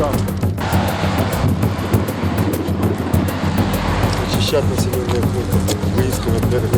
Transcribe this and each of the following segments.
руками. Очищать населенные пункты, выискивать ДРГ,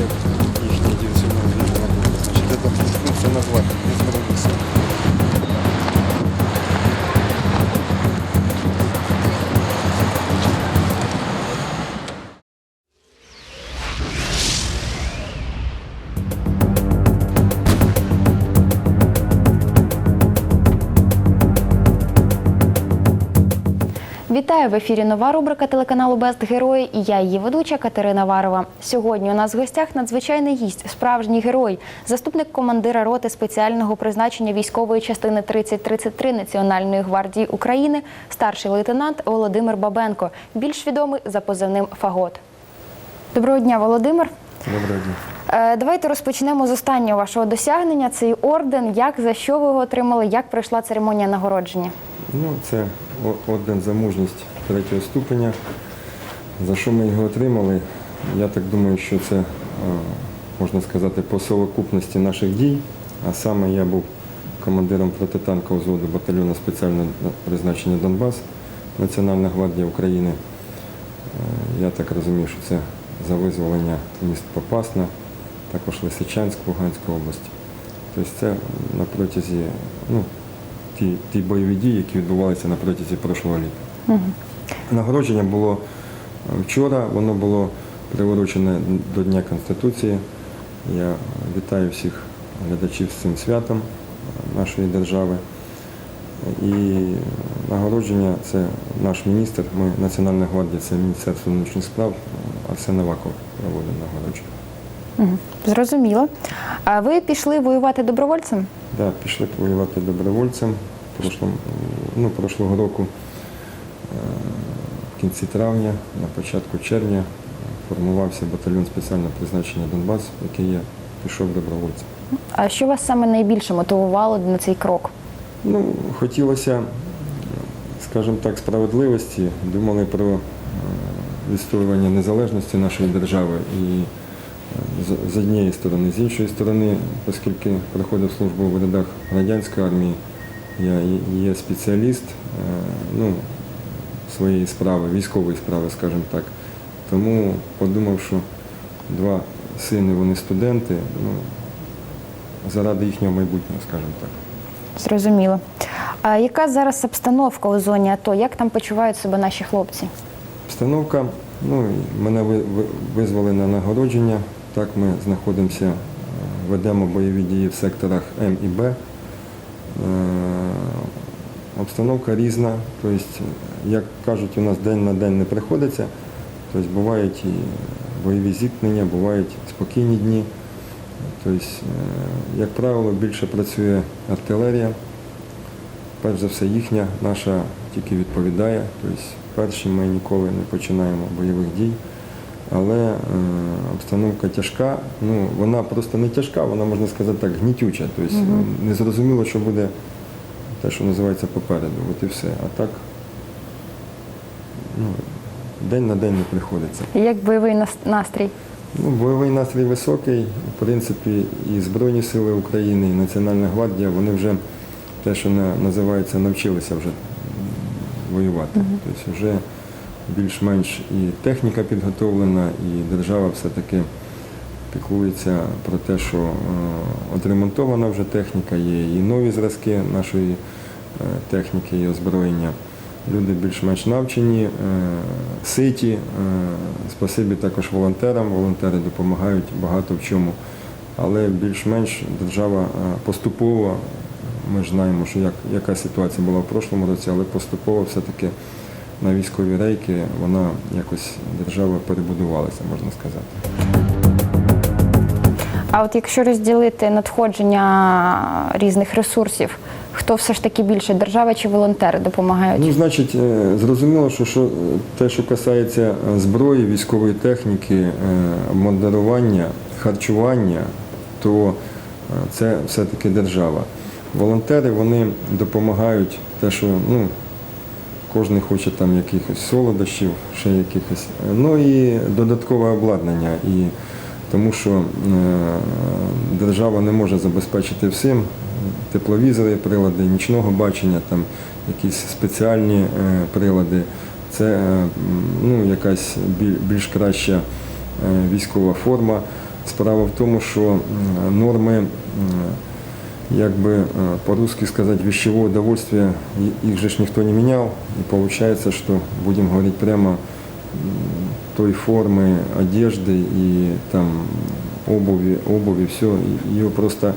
Вітаю в ефірі. Нова рубрика телеканалу Бест Герої. І я її ведуча Катерина Варова. Сьогодні у нас в гостях надзвичайний гість, справжній герой, заступник командира роти спеціального призначення військової частини 3033 Національної гвардії України, старший лейтенант Володимир Бабенко, більш відомий за позивним Фагот. Доброго дня, Володимир. Доброго дня. Е, Давайте розпочнемо з останнього вашого досягнення. Цей орден. Як за що ви його отримали? Як пройшла церемонія нагородження? Ну, це орден за мужність третього ступеня. За що ми його отримали? Я так думаю, що це, е, можна сказати, по совокупності наших дій. А саме я був командиром протитанкового взводу батальйону спеціального призначення Донбас, Національна гвардія України. Е, Я так розумію, що це за визволення міст Попасна, також Лисичанськ, Луганська області. Тобто це на протязі ну, ті, ті бойові дії, які відбувалися на протязі прошлого літа. Нагородження було е, вчора, воно було приурочене до Дня Конституції. Я вітаю всіх глядачів з цим святом е, нашої держави. І нагородження це наш міністр, ми Національна гвардія, це Міністерство внутрішніх справ, Арсен Аваков проводив нагородження. Зрозуміло. А ви пішли воювати добровольцем? Да, пішли воювати добровольцем. Прошлом, ну, прошлого року, е, в кінці травня, на початку червня, формувався батальйон спеціального призначення Донбас, який я пішов добровольцем. А що вас саме найбільше мотивувало на цей крок? Ну, хотілося, скажімо так, справедливості, думали про е, відстоювання незалежності нашої держави і з- однієї сторони, з іншої сторони, оскільки проходив службу в рядах радянської армії, я є- спеціаліст е, ну, своєї справи, військової справи, скажімо так. Тому подумав, що два сини, вони студенти, ну, заради їхнього майбутнього, скажімо так. Зрозуміло. А яка зараз обстановка у зоні АТО? Як там почувають себе наші хлопці? Обстановка, ну, мене ви- ви- визвали на нагородження. Так ми знаходимося, е, ведемо бойові дії в секторах М і Б. Е, Обстановка різна, тобто, як кажуть, у нас день на день не приходиться. Тобто бувають і бойові зіткнення, бувають спокійні дні. Тобто, е, як правило, більше працює артилерія. Перш за все, їхня наша тільки відповідає. Тобто перші ми ніколи не починаємо бойових дій. Але е, обстановка тяжка. Ну, вона просто не тяжка, вона, можна сказати так, гнітюча. Тобто не зрозуміло, що буде те, що називається попереду. От і все. А так ну, день на день не приходиться. Як бойовий настрій? Ну, бойовий настрій високий. В принципі, і Збройні Сили України, і Національна гвардія, вони вже те, що називається, навчилися вже воювати. Тобто вже більш-менш і техніка підготовлена, і держава все-таки піклується про те, що е, отремонтована вже техніка, є і нові зразки нашої е, техніки і озброєння. Люди більш-менш навчені, е, ситі. Спасибі також волонтерам. Волонтери допомагають багато в чому. Але більш-менш держава поступово, ми ж знаємо, що як, яка ситуація була в прошлому році, але поступово все-таки на військові рейки вона якось держава перебудувалася, можна сказати. А от якщо розділити надходження різних ресурсів, хто все ж таки більше держава чи волонтери допомагають? Ну, значить, е, зрозуміло, що, що те, що касається е, зброї, військової техніки, е, харчування, то це все-таки держава. Волонтери вони допомагають те, що ну, кожен хоче там якихось солодощів, ще якихось. Ну і додаткове обладнання. І тому що е, держава не може забезпечити всім тепловізори, прилади нічного бачення, там якісь спеціальні е, прилади. Це е, ну, якась більш краща військова форма. Справа в тому, що норми, як бы по-русски сказать, вещевое удовольствие, их же никто не менял. И получается, что, будем говорить прямо, той формы одежды и там обуви, обуви, все, ее просто,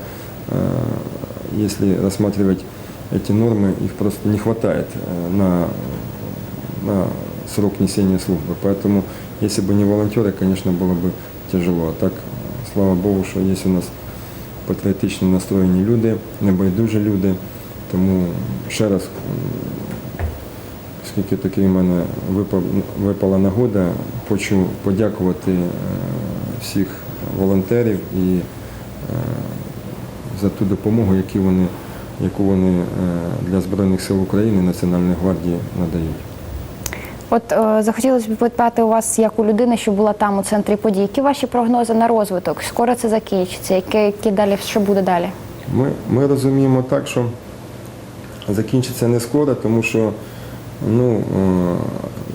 если рассматривать эти нормы, их просто не хватает на, на срок несения службы. Поэтому, если бы не волонтеры, конечно, было бы тяжело. А так, слава Богу, що є у нас патріотично настроєні люди, небайдужі люди. Тому ще раз, оскільки такий в мене випала нагода, хочу подякувати е, всіх волонтерів і е, за ту допомогу, яку вони, яку вони е, для Збройних сил України Національної гвардії надають. От е, захотілося б питати у вас, як у людини, що була там у центрі подій, які ваші прогнози на розвиток? Скоро це закінчиться? Які, які далі що буде далі? Ми, ми розуміємо так, що закінчиться не скоро, тому що ну, е,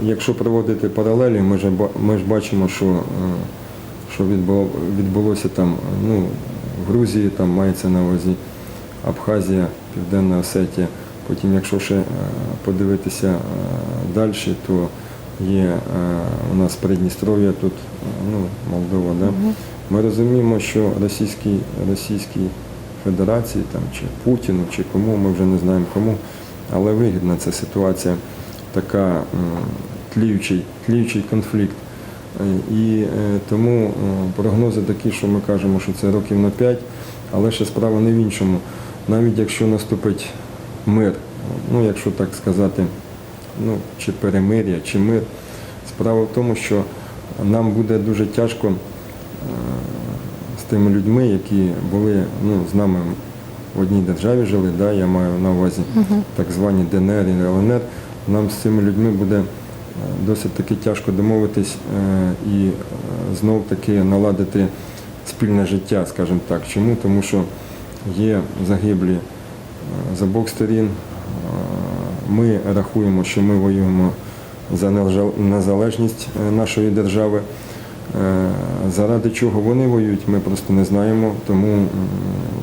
якщо проводити паралелі, ми ж, ми ж бачимо, що, е, що відбу- відбулося там ну, в Грузії, там мається на увазі Абхазія, Південна Осетія. Потім, якщо ще е, подивитися далі, то є е, у нас Придністров'я, тут е, ну, Молдова. Да? Ми розуміємо, що Російській, Російській Федерації там, чи Путіну, чи кому, ми вже не знаємо кому, але вигідна ця ситуація, така тліючий, тліючий конфлікт. Е, І тому прогнози такі, що ми кажемо, що це років на 5, але ще справа не в іншому. Навіть якщо наступить мир, ну якщо так сказати, ну, чи перемир'я, чи мир, справа в тому, що нам буде дуже тяжко е, з тими людьми, які були ну, з нами в одній державі жили, да, я маю на увазі так звані ДНР і ЛНР, нам з цими людьми буде е, досить таки тяжко домовитись е, і знов таки наладити спільне життя, скажімо так. Чому? Тому що є загиблі з обох сторін. Ми рахуємо, що ми воюємо за незалежність е, нашої держави. Е, Заради чого вони воюють, ми просто не знаємо. Тому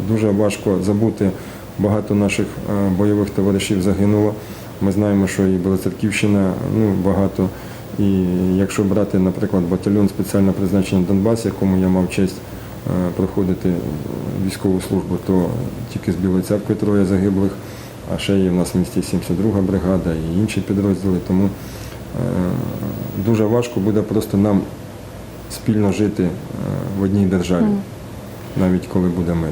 дуже важко забути. Багато наших е, бойових товаришів загинуло. Ми знаємо, що і Білоцерківщина ну, багато. І якщо брати, наприклад, батальйон спеціального призначення Донбас, якому я мав честь проходити військову службу, то тільки з Білої церкви троє загиблих, а ще є в нас в місті 72 бригада і інші підрозділи. Тому е, дуже важко буде просто нам спільно жити е, в одній державі, навіть коли буде мир.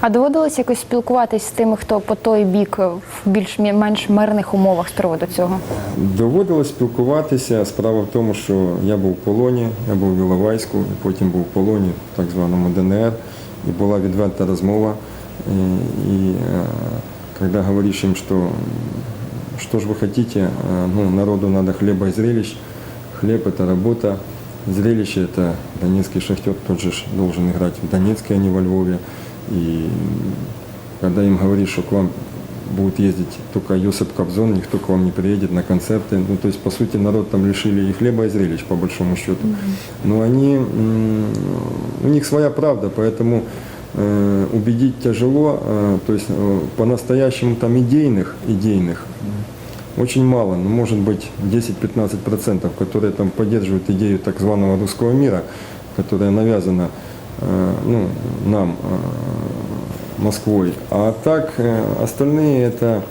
А доводилось якось спілкуватись з тими, хто по той бік е, в більш-менш мирних умовах з приводу цього? Доводилось спілкуватися. Справа в тому, що я був в полоні, я був в Іловайську, потім був в полоні, в так званому ДНР, і була відверта розмова. І, і е, коли говориш їм, що что же вы хотите, Э, ну, народу надо хлеба и зрелищ, хлеб это работа, зрелище это донецкий шахтер, тот же должен играть в Донецке, а не во Львове. И когда им говоришь, что к вам будет ездить только Йосип Кобзон, никто к вам не приедет на концерты. Ну, то есть, по сути, народ там лишили и хлеба, и зрелищ, по большому счету. Но они, у них своя правда, поэтому убедить тяжело. Э, то есть, э, по-настоящему там идейных, идейных очень мало, ну, может быть 10-15%, которые там поддерживают идею так званого русского мира, которая навязана э, ну, нам, э, Москвой. А так э, остальные это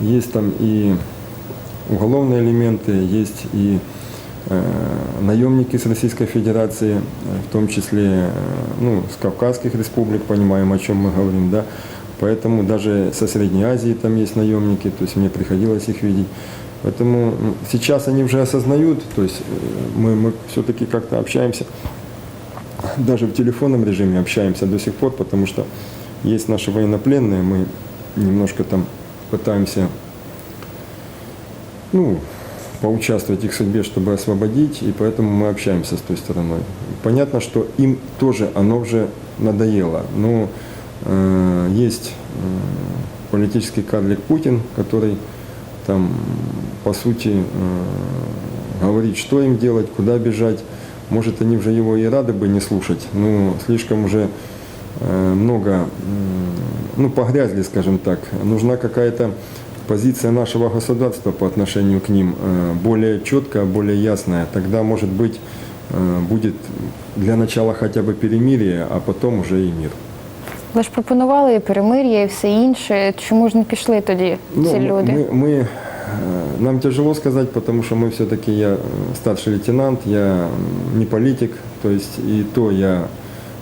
есть там и уголовные элементы, есть и э, наемники с Российской Федерации, э, в том числе э, ну, с Кавказских республик, понимаем, о чем мы говорим, да. Поэтому даже со Средней Азии там есть наемники, то есть мне приходилось их видеть. Поэтому сейчас они уже осознают, то есть э, мы, мы все-таки как-то общаемся, даже в телефонном режиме общаемся до сих пор, потому что есть наши военнопленные, мы немножко там пытаемся, ну, поучаствовать в их судьбе, чтобы освободить, и поэтому мы общаемся с той стороной. Понятно, что им тоже оно уже надоело. Но э, есть э, политический карлик Путин, который там, по сути, э, говорит, что им делать, куда бежать. Может, они уже его и рады бы не слушать, но слишком уже э, много, м, ну, погрязли, скажем так. Нужна какая-то позиция нашего государства по отношению к ним э, более четкая, более ясная. Тогда, может быть, э, будет для начала хотя бы перемирие, а потом уже и мир. Ви ж пропонували і перемир'я, і все інше. Чому ж не пішли тоді ці Ну, люди? Мы, мы, э, нам тяжело сказать, потому что мы все-таки, я э, старший лейтенант, я м, не политик, то есть и то я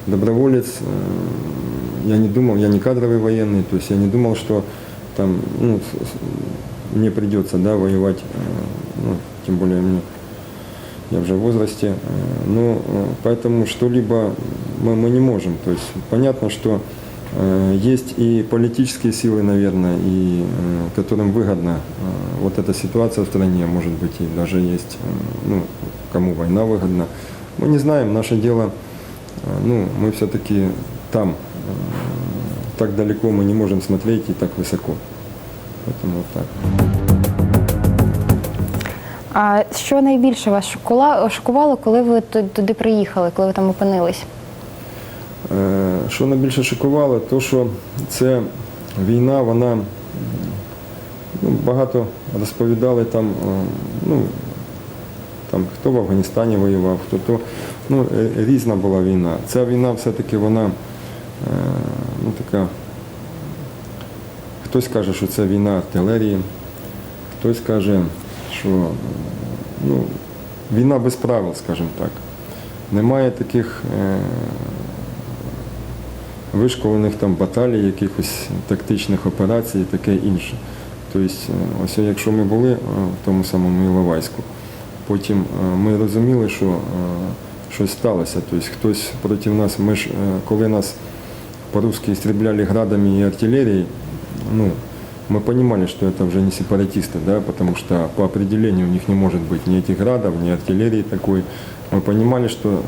доброволец, э, я не думал, я не кадровый военный, то есть я не думал, что там, ну, мне придется, да, воевать, э, ну, тем более мне, я уже в возрасте, э, но э, поэтому что-либо мы, мы не можем, то есть понятно, что Есть и политические силы, наверное, и, которым выгодна вот эта ситуация в стране, может быть, и даже есть, ну, кому война выгодна. Мы не знаем, наше дело, ну, мы все-таки там, так далеко мы не можем смотреть и так высоко. Поэтому вот так. А що найбільше вас шокула- шокувало, коли ви ту- туди приїхали, коли ви там опинились? Е, Що найбільше шокувало, то що це війна, вона м, ну, багато розповідали там, е, ну, там хто в Афганістані воював, хто то ну, е, різна була війна. Ця війна все-таки вона е, ну, така. Хтось каже, що це війна артилерії, хтось каже, що ну, війна без правил, скажімо так. Немає таких е, вишколених там баталій, якихось тактичних операцій і таке інше. Тобто, е, ось якщо ми були е, в тому самому Іловайську, потім е, ми розуміли, що щось сталося. Тобто хтось проти нас, ми ж, коли нас по-русски истребляли градами и артиллерией, ну, мы понимали, что это уже не сепаратисты, да, потому что по определению у них не может быть ни этих градов, ни артиллерии такой. Мы понимали, что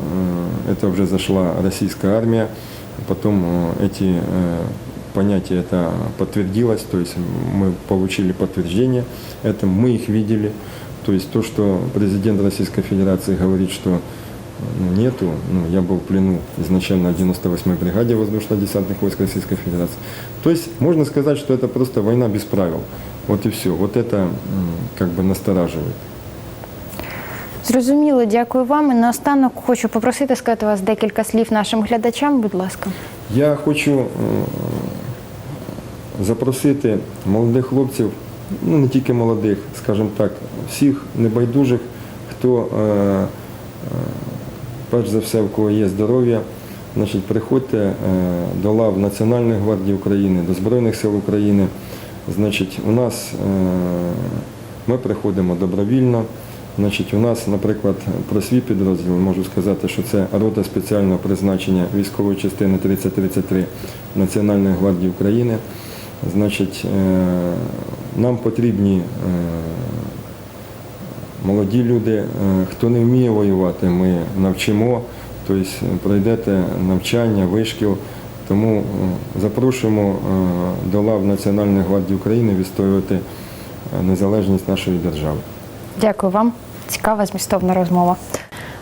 э, это уже зашла российская армия, потом э, эти э, понятия это подтвердилось, то есть мы получили подтверждение, это мы их видели. То есть то, что президент Российской Федерации говорит, что нету. Ну, я был в плену изначально в 98-й бригаде воздушно-десантных войск Российской Федерации. То есть можно сказать, что это просто война без правил. Вот и все. Вот это м, как бы настораживает. Зрозуміло, дякую вам. І наостанок хочу попросити сказати вас декілька слів нашим глядачам, будь ласка. Я хочу е, запросити молодих хлопців, ну не тільки молодих, скажімо так, всіх небайдужих, хто е, е, перш за все, в кого є здоров'я, значить, приходьте е, до лав Національної гвардії України, до Збройних сил України. Значить, у нас е, ми приходимо добровільно. Значить, у нас, наприклад, про свій підрозділ можу сказати, що це рота спеціального призначення військової частини 3033 Національної гвардії України. Значить, е, нам потрібні молоді люди. Е, Хто не вміє воювати, ми навчимо, тобто пройдете навчання, вишкіл. Тому е, запрошуємо е, до лав Національної гвардії України відстоювати е, незалежність нашої держави. Дякую вам. Цікава змістовна розмова.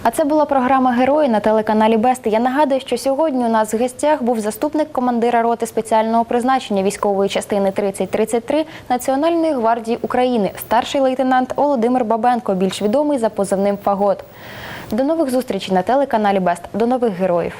А це була програма Герої на телеканалі Бест. Я нагадую, що сьогодні у нас в гостях був заступник командира роти спеціального призначення військової частини 3033 Національної гвардії України, старший лейтенант Володимир Бабенко, більш відомий за позивним Фагот. До нових зустрічей на телеканалі Бест. До нових героїв.